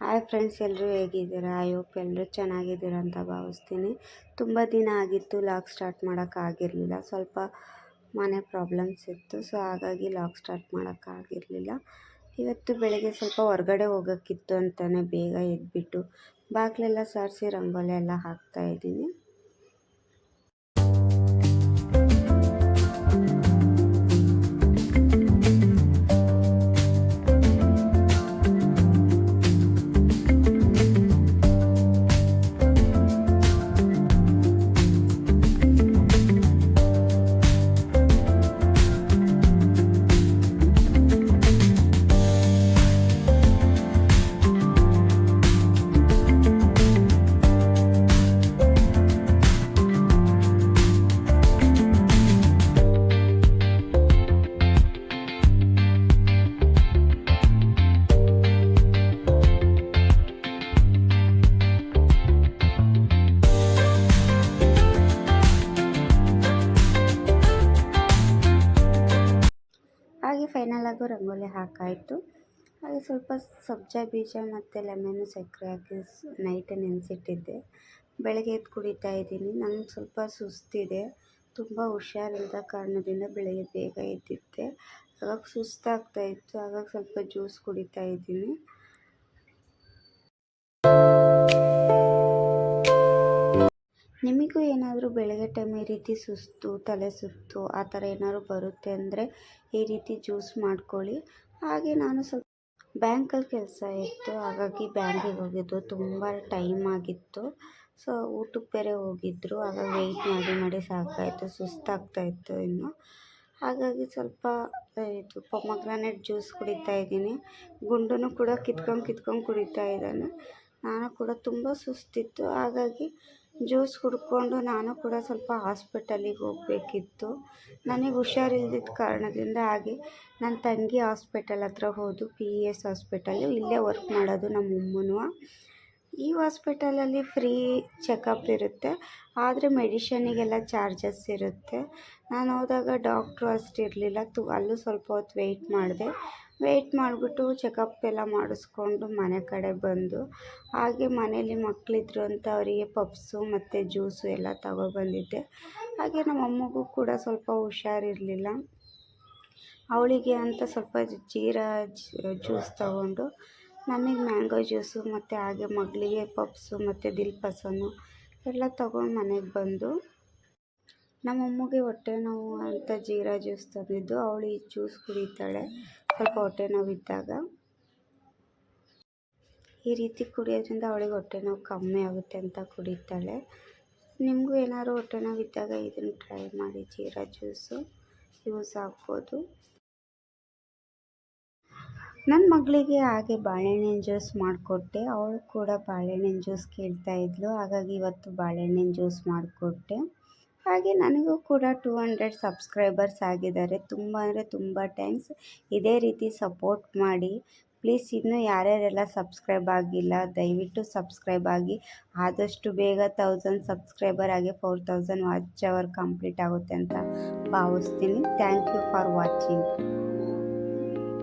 Hi friends ಎಲ್ಲರೂ ಹೇಗಿದ್ದೀರಾ? I hope ಎಲ್ಲರೂ ಚೆನ್ನಾಗಿದ್ದೀರಾ ಅಂತ ಭಾವಿಸ್ತೀನಿ. ತುಂಬ ದಿನ ಆಗಿತ್ತು ಲಾಗ್ ಸ್ಟಾರ್ಟ್ ಮಾಡೋಕ್ಕಾಗಿರಲಿಲ್ಲ ಸ್ವಲ್ಪ ಮನೆ ಪ್ರಾಬ್ಲಮ್ಸ್ ಇತ್ತು ಸೊ ಹಾಗಾಗಿ ಲಾಗ್ ಸ್ಟಾರ್ಟ್ ಮಾಡೋಕ್ಕಾಗಿರಲಿಲ್ಲ ಇವತ್ತು ಬೆಳಗ್ಗೆ ಸ್ವಲ್ಪ ಹೊರಗಡೆ ಹೋಗೋಕ್ಕಿತ್ತು ಅಂತಲೇ ಬೇಗ ಎದ್ಬಿಟ್ಟು. ಬಾಗಿಲೆಲ್ಲ ಸಾರಿಸಿ ರಂಗೋಲಿ ಎಲ್ಲ ಹಾಕ್ತಾಯಿದ್ದೀನಿ ಫೈನಲ್ ಆಗು ರಂಗೋಲಿ ಹಾಕಾಯಿತು. ಹಾಗೆ ಸ್ವಲ್ಪ ಸಬ್ಜಾ, ಬೀಜ ಮತ್ತು ಲೆಮನ್ನು ಸಕ್ಕರೆ ಹಾಕಿ ನೈಟ್ ನೆನೆಸಿಟ್ಟಿದ್ದೆ. ಬೆಳಗ್ಗೆ ಎದ್ದು ಕುಡಿತಾ ಇದ್ದೀನಿ. ನಂಗೆ ಸ್ವಲ್ಪ ಸುಸ್ತಿದೆ. ತುಂಬ ಹುಷಾರಿಲ್ಲದ ಕಾರಣದಿಂದ ಬೆಳಗ್ಗೆ ಬೇಗ ಎದ್ದಿದ್ದೆ. ಆವಾಗ ಸುಸ್ತಾಗ್ತಾ ಇತ್ತು. ಹಾಗಾಗಿ ಸ್ವಲ್ಪ ಜ್ಯೂಸ್ ಕುಡಿತಾ ಇದ್ದೀನಿ. ನಿಮಗೂ ಏನಾದರೂ ಬೆಳಗ್ಗೆ ಟೈಮ್ ಈ ರೀತಿ ಸುಸ್ತು, ತಲೆ ಸುತ್ತು ಆ ಥರ ಏನಾದ್ರು ಬರುತ್ತೆ ಅಂದರೆ ಈ ರೀತಿ ಜ್ಯೂಸ್ ಮಾಡ್ಕೊಳ್ಳಿ. ಹಾಗೆ ನಾನು ಸ್ವಲ್ಪ ಬ್ಯಾಂಕಲ್ಲಿ ಕೆಲಸ ಇತ್ತು, ಹಾಗಾಗಿ ಬ್ಯಾಂಕಿಗೆ ಹೋಗಿದ್ದು. ತುಂಬ ಟೈಮ್ ಆಗಿತ್ತು. ಸೊ ಊಟಕ್ಕೆ ಬೇರೆ ಹೋಗಿದ್ರು. ಹಾಗಾಗಿ ವೆಯ್ಟ್ ಮಾಡಿ ಮಾಡಿ ಸಾಕಾಯಿತು. ಸುಸ್ತಾಗ್ತಾ ಇತ್ತು ಇನ್ನು. ಹಾಗಾಗಿ ಸ್ವಲ್ಪ ಇದು ಪೊಮಗ್ರಾನೆಟ್ ಜ್ಯೂಸ್ ಕುಡಿತಾ ಇದ್ದೀನಿ. ಗುಂಡೂ ಕೂಡ ಕಿತ್ಕೊಂಡು ಕಿತ್ಕೊಂಡು ಕುಡಿತಾ ಇದ್ದಾನೆ. ನಾನು ಕೂಡ ತುಂಬ ಸುಸ್ತಿತ್ತು. ಹಾಗಾಗಿ ಜ್ಯೂಸ್ ಕುಡ್ಕೊಂಡು ನಾನು ಕೂಡ ಸ್ವಲ್ಪ ಹಾಸ್ಪಿಟಲಿಗೆ ಹೋಗಬೇಕಿತ್ತು. ನನಗೆ ಹುಷಾರಿಲ್ದಿದ್ದ ಕಾರಣದಿಂದ ಹಾಗೆ ನನ್ನ ತಂಗಿ ಹಾಸ್ಪಿಟಲ್ ಹತ್ರ ಹೋದು, ಪಿ ಇ ಎಸ್ ಹಾಸ್ಪಿಟಲ್ಲು ಇಲ್ಲೇ ವರ್ಕ್ ಮಾಡೋದು ನಮ್ಮ ಅಮ್ಮನೂ. ಈ ಹಾಸ್ಪಿಟಲಲ್ಲಿ ಫ್ರೀ ಚೆಕಪ್ ಇರುತ್ತೆ, ಆದರೆ ಮೆಡಿಷನಿಗೆಲ್ಲ ಚಾರ್ಜಸ್ ಇರುತ್ತೆ. ನಾನು ಹೋದಾಗ ಡಾಕ್ಟ್ರು ಅಷ್ಟು ಇರಲಿಲ್ಲ ತು ಅಲ್ಲೂ ಸ್ವಲ್ಪ ಹೊತ್ತು ವೆಯ್ಟ್ ಮಾಡಿದೆ. ವೆಯ್ಟ್ ಮಾಡಿಬಿಟ್ಟು ಚೆಕಪ್ ಎಲ್ಲ ಮಾಡಿಸ್ಕೊಂಡು ಮನೆ ಕಡೆ ಬಂದು, ಹಾಗೆ ಮನೇಲಿ ಮಕ್ಕಳಿದ್ರು ಅಂತ ಅವರಿಗೆ ಪಪ್ಸು ಮತ್ತು ಜ್ಯೂಸು ಎಲ್ಲ ತಗೊಬಂದಿದ್ದೆ. ಹಾಗೆ ನಮ್ಮ ಅಮ್ಮಗೂ ಕೂಡ ಸ್ವಲ್ಪ ಹುಷಾರಿರಲಿಲ್ಲ. ಅವಳಿಗೆ ಅಂತ ಸ್ವಲ್ಪ ಜೀರಾ ಜ್ಯೂಸ್ ತಗೊಂಡು ನಮಗೆ ಮ್ಯಾಂಗೋ ಜ್ಯೂಸು ಮತ್ತು ಹಾಗೆ ಮಗಳಿಗೆ ಪಪ್ಸು ಮತ್ತು ದಿಲ್ಪಸನ್ನು ಎಲ್ಲ ತಗೊಂಡು ಮನೆಗೆ ಬಂದು ನಮ್ಮಮ್ಮಗೆ ಹೊಟ್ಟೆ ನೋವು ಅಂತ ಜೀರಾ ಜ್ಯೂಸ್ ತಂದಿದ್ದು. ಅವಳು ಈ ಜ್ಯೂಸ್ ಕುಡಿತಾಳೆ. ಸ್ವಲ್ಪ ಹೊಟ್ಟೆ ನೋವಿದ್ದಾಗ ಈ ರೀತಿ ಕುಡಿಯೋದ್ರಿಂದ ಅವಳಿಗೆ ಹೊಟ್ಟೆ ನೋವು ಕಮ್ಮಿ ಆಗುತ್ತೆ ಅಂತ ಕುಡಿತಾಳೆ. ನಿಮಗೂ ಏನಾದ್ರು ಹೊಟ್ಟೆ ನೋವಿದ್ದಾಗ ಇದನ್ನು ಟ್ರೈ ಮಾಡಿ. ಜೀರಾ ಜ್ಯೂಸು ಯೂಸ್ ಆಗ್ಬೋದು. ನನ್ನ ಮಗಳಿಗೆ ಹಾಗೆ ಬಾಳೆಹಣ್ಣಿನ ಜ್ಯೂಸ್ ಮಾಡಿಕೊಟ್ಟೆ. ಅವಳು ಕೂಡ ಬಾಳೆಹಣ್ಣಿನ ಜ್ಯೂಸ್ ಕೇಳ್ತಾ ಇದ್ಲು. ಹಾಗಾಗಿ ಇವತ್ತು ಬಾಳೆಹಣ್ಣಿನ ಜ್ಯೂಸ್ ಮಾಡಿಕೊಟ್ಟೆ. ಹಾಗೆ ನನಗೂ ಕೂಡ ಟೂ ಹಂಡ್ರೆಡ್ ಸಬ್ಸ್ಕ್ರೈಬರ್ಸ್ ಆಗಿದ್ದಾರೆ. ತುಂಬ ಅಂದರೆ ತುಂಬ ಥ್ಯಾಂಕ್ಸ್. ಇದೇ ರೀತಿ ಸಪೋರ್ಟ್ ಮಾಡಿ. ಪ್ಲೀಸ್ ಇನ್ನೂ ಯಾರ್ಯಾರೆಲ್ಲ ಸಬ್ಸ್ಕ್ರೈಬ್ ಆಗಿಲ್ಲ, ದಯವಿಟ್ಟು ಸಬ್ಸ್ಕ್ರೈಬ್ ಆಗಿ. ಆದಷ್ಟು ಬೇಗ ತೌಸಂಡ್ ಸಬ್ಸ್ಕ್ರೈಬರ್ ಆಗಿ four thousand watch hour complete ಆಗುತ್ತೆ ಅಂತ ಭಾವಿಸ್ತೀನಿ. Thank you for watching.